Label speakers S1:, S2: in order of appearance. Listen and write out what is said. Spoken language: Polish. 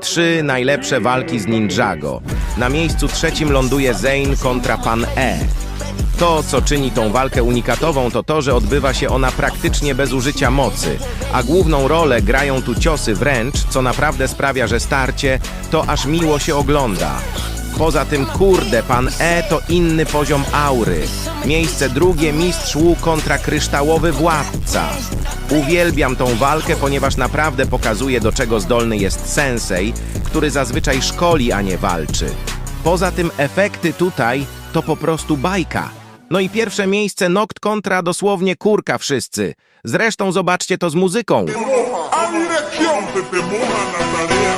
S1: Trzy najlepsze walki z Ninjago. Na miejscu trzecim ląduje Zane kontra Pan E. To, co czyni tą walkę unikatową, to to, że odbywa się ona praktycznie bez użycia mocy, a główną rolę grają tu ciosy wręcz, co naprawdę sprawia, że starcie to aż miło się ogląda. Poza tym, kurde, pan E to inny poziom aury. Miejsce drugie, mistrz Wu kontra kryształowy władca. Uwielbiam tą walkę, ponieważ naprawdę pokazuje, do czego zdolny jest sensei, który zazwyczaj szkoli, a nie walczy. Poza tym, efekty tutaj to po prostu bajka. No i pierwsze miejsce Noct kontra dosłownie kurka wszyscy. Zresztą zobaczcie to z muzyką.
S2: Pepe Moja Nazareno.